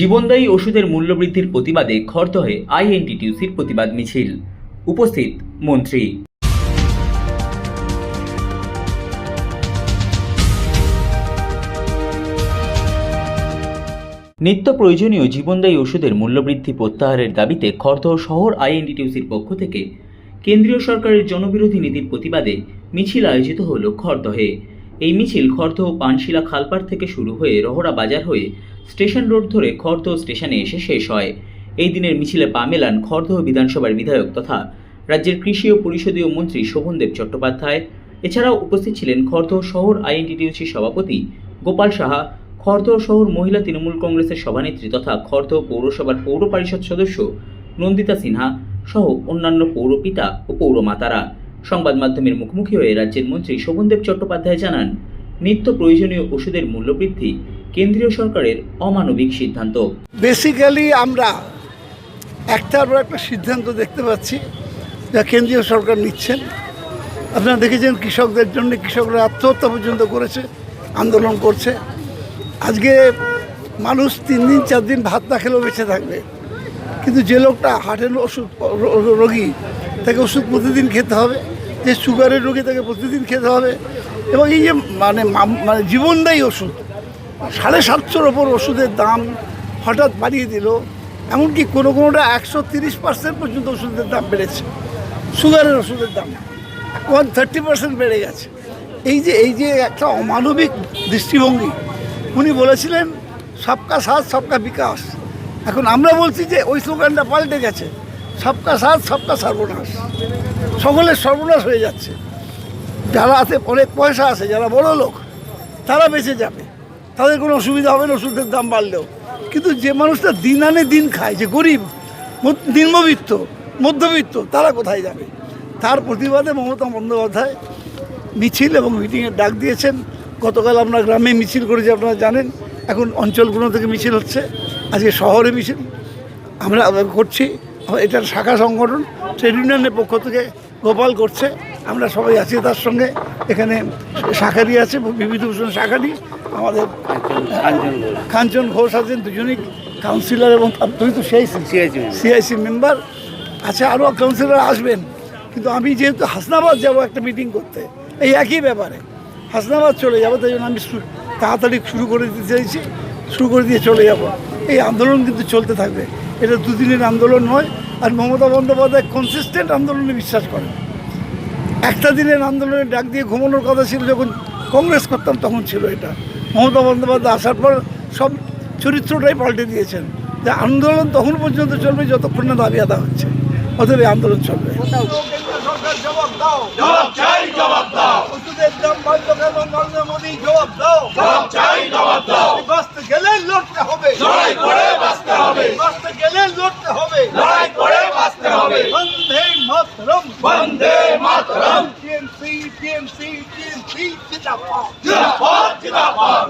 জীবনদায়ী ওষুধের মূল্যবৃদ্ধির প্রতিবাদে খড়দহে আইএনটিটিউসির প্রতিবাদ মিছিল। উপস্থিত মন্ত্রী। নিত্য প্রয়োজনীয় জীবনদায়ী ওষুধের মূল্যবৃদ্ধি প্রত্যাহারের দাবিতে খড়দহ শহর আইএনটিটিউসির পক্ষ থেকে কেন্দ্রীয় সরকারের জনবিরোধী নীতির প্রতিবাদে মিছিল আয়োজিত হল খড়দহে এই মিছিল খড়দহ পানশিলা খালপাড় থেকে শুরু হয়ে রহরা বাজার হয়ে স্টেশন রোড ধরে খড়দহ স্টেশনে এসে শেষ হয়। এই দিনের মিছিলে পা মেলান খড়দহ বিধানসভার বিধায়ক তথা রাজ্যের কৃষি ও পরিষদীয় মন্ত্রী শোভনদেব চট্টোপাধ্যায়। এছাড়াও উপস্থিত ছিলেন খড়দহ শহর আইএনটিটিউসির সভাপতি গোপাল সাহা খড়দহ শহর মহিলা তৃণমূল কংগ্রেসের সভানেত্রী তথা খড়দহ পৌরসভার পৌর পরিষদ সদস্য নন্দিতা সিনহা সহ অন্যান্য পৌরপিতা ও পৌরমাতারা। সংবাদ মাধ্যমের মুখোমুখি হয়ে রাজ্যের মন্ত্রী শোভনদেব চট্টোপাধ্যায় জানান, নিত্য প্রয়োজনীয় ওষুধের মূল্যবৃদ্ধি কেন্দ্রীয় সরকারের অমানবিক সিদ্ধান্ত। বেসিক্যালি আমরা একটার পর একটা সিদ্ধান্ত দেখতে পাচ্ছি যা কেন্দ্রীয় সরকার নিচ্ছেন। আপনারা দেখেছেন কৃষকদের জন্য, কৃষকরা আত্মহত্যা পর্যন্ত করেছে, আন্দোলন করছে। আজকে মানুষ তিন দিন, চার দিন ভাত না খেলেও বেঁচে থাকবে। কিন্তু যে লোকটা হার্টের ওষুধ, রোগী তাকে ওষুধ প্রতিদিন খেতে হবে, যে সুগারের রোগী তাকে প্রতিদিন খেতে হবে এবং এই যে মানে মানে জীবনদায়ী ওষুধ, সাড়ে সাতশোর ওপর ওষুধের দাম হঠাৎ বাড়িয়ে দিল, এমনকি কোনো কোনোটা একশো তিরিশ পার্সেন্ট পর্যন্ত ওষুধের দাম বেড়েছে, সুগারের ওষুধের দাম ওয়ান থার্টি পার্সেন্ট বেড়ে গেছে। এই যে এই যে একটা অমানবিক দৃষ্টিভঙ্গি, উনি বলেছিলেন সবকা সাথ সবকা বিকাশ। এখন আমরা বলছি যে ওই স্লোগানটা পাল্টে গেছে। সবকা সাথ সবকা সর্বনাশ। সকলের সর্বনাশ হয়ে যাচ্ছে। যারা আছে, অনেক পয়সা আছে, যারা বড় লোক, তারা বেঁচে যাবে। তাদের কোনো অসুবিধা হবে না, ওষুধের দাম বাড়লেও। কিন্তু যে মানুষটা দিন আনে দিন খায়, যে গরিব নিম্নবিত্ত, মধ্যবিত্ত, তারা কোথায় যাবে? তার প্রতিবাদে মমতা বন্দ্যোপাধ্যায় মিছিল এবং মিটিংয়ের ডাক দিয়েছেন। গতকাল আমরা গ্রামে মিছিল করেছি, আপনারা জানেন। এখন অঞ্চলগুলো থেকে মিছিল হচ্ছে। আজকে শহরে মিছিল। আমরা করছি। এটার শাখা সংগঠন ট্রেড ইউনিয়নের পক্ষ থেকে গোপাল করছে। আমরা সবাই আছি তার সঙ্গে। এখানে শাখারি আছে বিভূতিভূষণ শাখারি আমাদের কাঞ্চন ঘোষ। আছেন দুজনই কাউন্সিলর এবং তুমি তো সেই সিআইসি মেম্বার আচ্ছা আরও কাউন্সিলর আসবেন। কিন্তু আমি যেহেতু হাসনাবাদ যাব একটা মিটিং করতে এই একই ব্যাপারে। হাসনাবাদ চলে যাব তাই জন্য আমি তাড়াতাড়ি শুরু করে দিতে চাইছি শুরু করে দিয়ে চলে যাব। এই আন্দোলন কিন্তু চলতে থাকবে। এটা দুদিনের আন্দোলন নয় আর মমতা বন্দ্যোপাধ্যায় কনসিস্টেন্ট আন্দোলনে বিশ্বাস করেন। একটা দিনের আন্দোলনের ডাক দিয়ে ঘুমানোর কথা ছিল যখন কংগ্রেস করতাম তখন ছিল এটা। মমতা বন্দ্যোপাধ্যায় আসার পর সব চরিত্রটাই পাল্টে দিয়েছেন। যে আন্দোলন তখন পর্যন্ত চলবে যতক্ষণ না দাবি আদা হচ্ছে অতএব আন্দোলন চলবে। জবাব দাও। ওষুধের দাম বাড়লো কেন নরেন্দ্র মোদী জবাব চাই জবাব দাও। গেলে লড়তে হবে। গেলে লড়তে হবে। লড়াই করে বাঁচতে হবে। বন্দে মাতরম। বন্দে মাতরম। টিএমসি টিএমসি টিএমসি জিন্দাবাদ। জিন্দাবাদ জিন্দাবাদ।